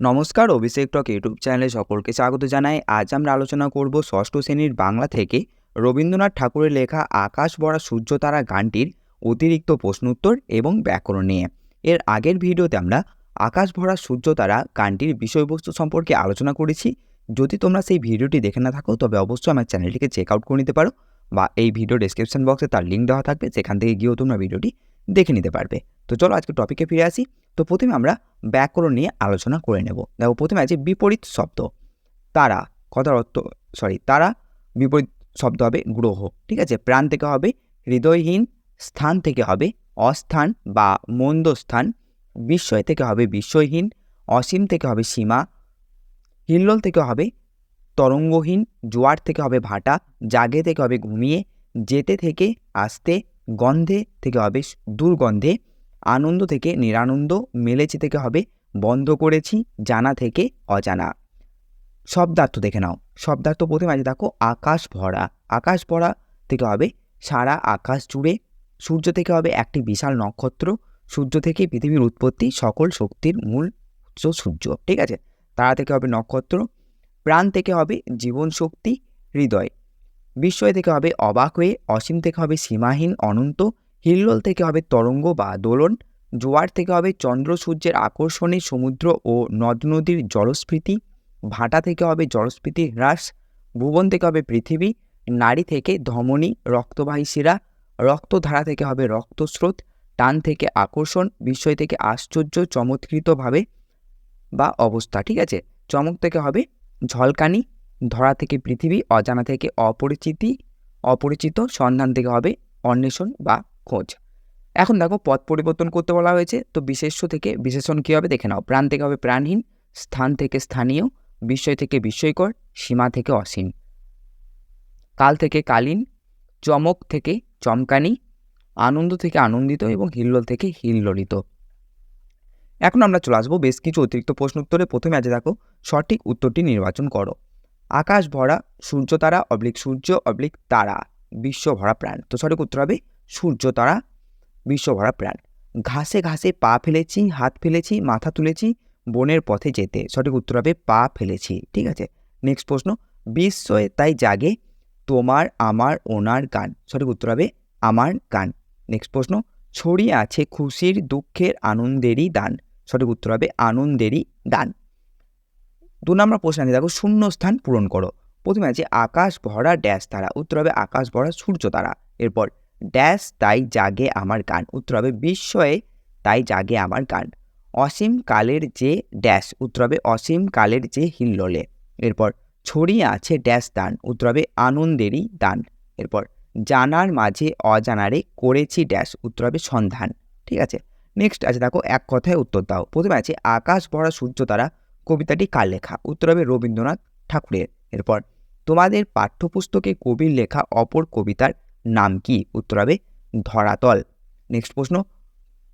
নমস্কার, অভিষেক টক ইউটিউব চ্যানেলে সকলকে স্বাগত জানাই। আজ আমরা আলোচনা করব ষষ্ঠ শ্রেণির বাংলা থেকে রবীন্দ্রনাথ ঠাকুরের লেখা আকাশ ভরা সূর্য তারা গানটির অতিরিক্ত প্রশ্নোত্তর এবং ব্যাকরণ নিয়ে। এর আগের ভিডিওতে আমরা আকাশ ভরা সূর্য তারা গানটির বিষয়বস্তু সম্পর্কে আলোচনা করেছি। যদি তোমরা সেই ভিডিওটি দেখে না থাকো, তবে অবশ্যই আমার চ্যানেলটিকে চেক আউট করে নিতে পারো বা এই ভিডিও ডেসক্রিপশন বক্সে তার লিঙ্ক দেওয়া থাকবে সেখান থেকে গিয়েও তোমরা ভিডিওটি দেখে নিতে পারবে। তো চলো আজকে টপিকে ফিরে আসি। তো প্রথমে আমরা ব্যাকরণ নিয়ে আলোচনা করে নেব। দেখো, প্রথমে আছে বিপরীত শব্দ। তারা, কথার অর্থ সরি তারা বিপরীত শব্দ হবে গ্রহ, ঠিক আছে? প্রাণ থেকে হবে হৃদয়হীন, স্থান থেকে হবে অস্থান বা মন্দ স্থান, বিস্ময় থেকে হবে বিস্ময়হীন, অসীম থেকে হবে সীমা, হিল্লোল থেকে হবে তরঙ্গহীন, জোয়ার থেকে হবে ভাটা, জাগে থেকে হবে ঘুমিয়ে, যেতে থেকে আসতে, গন্ধে থেকে হবে দুর্গন্ধে আনন্দ থেকে নিরানন্দ, মেলেছে থেকে হবে, বন্ধ করেছি, জানা থেকে অজানা। শব্দার্থ দেখে নাও। শব্দার্থ প্রথমে আছে, দেখো, আকাশ ভরা। আকাশ ভরা থেকে হবে সারা আকাশ জুড়ে। সূর্য থেকে হবে একটি বিশাল নক্ষত্র। সূর্য থেকে পৃথিবীর উৎপত্তি, সকল শক্তির মূল উৎস সূর্য, ঠিক আছে? তারা থেকে হবে নক্ষত্র। প্রাণ থেকে হবে জীবন শক্তি, হৃদয়। বিস্ময় থেকে হবে অবাক হয়ে, অসীম থেকে হবে সীমাহীন, অনন্ত। হিল্লোল থেকে হবে তরঙ্গ বা দোলন, জোয়ার থেকে হবে চন্দ্র সূর্যের আকর্ষণে সমুদ্র ও নদ নদীর জলস্ফীতি, ভাটা থেকে হবে জলস্ফীতি হ্রাস, ভুবন থেকে হবে পৃথিবী নারী থেকে ধমনী, রক্তবাহী শিরা, রক্তধারা থেকে হবে রক্তস্রোত, টান থেকে আকর্ষণ, বিস্ময় থেকে আশ্চর্য, চমৎকৃতভাবে বা অবস্থা, ঠিক আছে? চমক থেকে হবে ঝলকানি, ধরা থেকে পৃথিবী, অজানা থেকে অপরিচিতি, অপরিচিত, সন্ধান থেকে হবে অন্বেষণ বা খোঁজ। এখন দেখো, পথ পরিবর্তন করতে বলা হয়েছে। তো বিশেষ্য থেকে বিশেষণ কী হবে? দেখে নাও। প্রাণ থেকে হবে প্রাণহীন, স্থান থেকে স্থানীয়, বিস্ময় থেকে বিস্ময়কর, সীমা থেকে অসীম। কাল থেকে কালীন, চমক থেকে চমকানি, আনন্দ থেকে আনন্দিত এবং হিল্লোল থেকে হিল্লোলিত। এখন আমরা চলে আসব বেশ কিছু অতিরিক্ত প্রশ্ন উত্তরে। প্রথমে আছে দেখো, সঠিক উত্তরটি নির্বাচন করো। আকাশ ভরা সূর্য তারা, অবলিক সূর্য, অবলিক তারা, বিশ্ব ভরা প্রাণ। তো সঠিক উত্তর হবে সূর্য তারা বিশ্ব ভরা প্রাণ। ঘাসে ঘাসে পা ফেলেছি, হাত ফেলেছি, মাথা তুলেছি, বনের পথে যেতে। সঠিক উত্তর হবে পা ফেলেছি, ঠিক আছে? নেক্সট প্রশ্ন, বিস্ময়ে তাই জাগে তোমার, আমার, ওনার গান। সঠিক উত্তর হবে আমার গান। নেক্সট প্রশ্ন, ছড়িয়ে আছে খুশির, দুঃখের, আনন্দেরই দান। সঠিক উত্তর হবে আনন্দেরই দান। দু নম্বর প্রশ্ন আছে দেখো শূন্য স্থান পূরণ করো। প্রথমে আছে আকাশ ভরা ড্যাশ তারা। উত্তর হবে আকাশ ভরা সূর্য তারা। এরপর ড্যাশ, তাই জাগে আমার গান উত্তর হবে বিস্ময়ে, তাই জাগে আমার গান অসীম কালের যে ড্যাশ, উত্তর হবে অসীম কালের যে হিল্লোলে। এরপর, ছড়িয়ে আছে ড্যাশ দান, উত্তর হবে আনন্দেরই দান। এরপর, জানার মাঝে অজানারে করেছি ড্যাশ, উত্তর হবে সন্ধান। ঠিক আছে? নেক্সট আছে দেখো, এক কথায় উত্তর দাও। প্রথমে আছে, আকাশ ভরা সূর্য তারা কবিতাটি কার লেখা? উত্তর হবে রবীন্দ্রনাথ ঠাকুরের। এরপর, তোমাদের পাঠ্যপুস্তকে কবির লেখা অপর কবিতার নাম কি? উত্তর হবে ধরাতল। নেক্সট প্রশ্ন,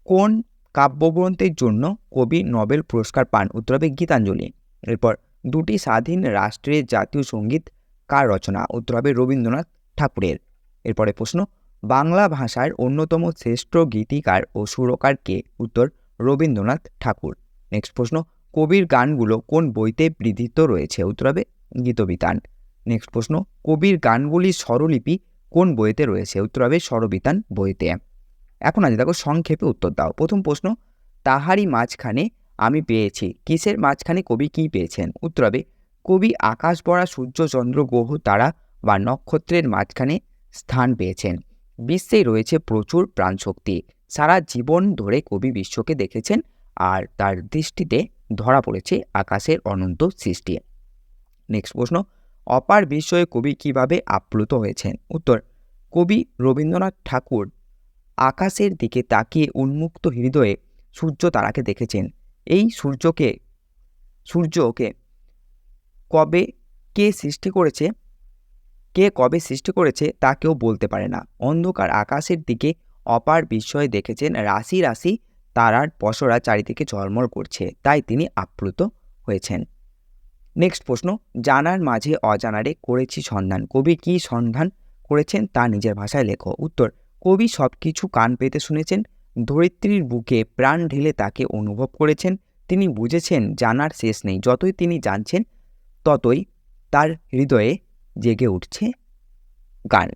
কোন কাব্যগ্রন্থের জন্য কবি নোবেল পুরস্কার পান? উত্তর হবে গীতাঞ্জলি। এরপর, দুটি স্বাধীন রাষ্ট্রের জাতীয় সংগীত কার রচনা? উত্তর হবে রবীন্দ্রনাথ ঠাকুরের। এরপরে প্রশ্ন, বাংলা ভাষার অন্যতম শ্রেষ্ঠ গীতিকার ও সুরকার কে? উত্তর রবীন্দ্রনাথ ঠাকুর। নেক্সট প্রশ্ন, কবির গানগুলো কোন বইতে বৃদ্ধিত রয়েছে? উত্তর হবে গীতবিতান। নেক্সট প্রশ্ন, কবির গানগুলির স্বরলিপি কোন বইতে রয়েছে? উত্তর হবে স্বরবিতান বইতে। এখন আজ দেখো সংক্ষেপে উত্তর দাও। প্রথম প্রশ্ন তাহারি মাঝখানে আমি পেয়েছি। কিসের মাঝখানে কবি কি পেয়েছেন? উত্তর হবে, কবি আকাশ ভরা সূর্য চন্দ্র গ্রহ তারা বা নক্ষত্রের মাঝখানে স্থান পেয়েছেন। বিশ্বে রয়েছে প্রচুর প্রাণশক্তি। সারা জীবন ধরে কবি বিশ্বকে দেখেছেন আর তার দৃষ্টিতে ধরা পড়েছে আকাশের অনন্ত সৃষ্টি। নেক্সট প্রশ্ন অপার বিস্ময়ে কবি কীভাবে আপ্লুত হয়েছেন? উত্তর, কবি রবীন্দ্রনাথ ঠাকুর আকাশের দিকে তাকিয়ে উন্মুক্ত হৃদয়ে সূর্য তারাকে দেখেছেন। এই সূর্যকে সূর্যকে কবে কে সৃষ্টি করেছে, কে কবে সৃষ্টি করেছে তা কেউ বলতে পারে না। অন্ধকার আকাশের দিকে অপার বিস্ময়ে দেখেছেন রাশি রাশি তারার পশরা চারিদিকে ঝলমল করছে, তাই তিনি আপ্লুত হয়েছেন। নেক্সট প্রশ্ন, জানার মাঝে অজানারে করেছি সন্ধান। কবি কি সন্ধান করেছেন তা নিজের ভাষায় লেখো। উত্তর, কবি সব কিছু কান পেতে শুনেছেন, ধরিত্রীর বুকে প্রাণ ঢেলে তাকে অনুভব করেছেন। তিনি বুঝেছেন, জানার শেষ নেই। যতই তিনি জানছেন, ততই তার হৃদয়ে জেগে উঠছে গান।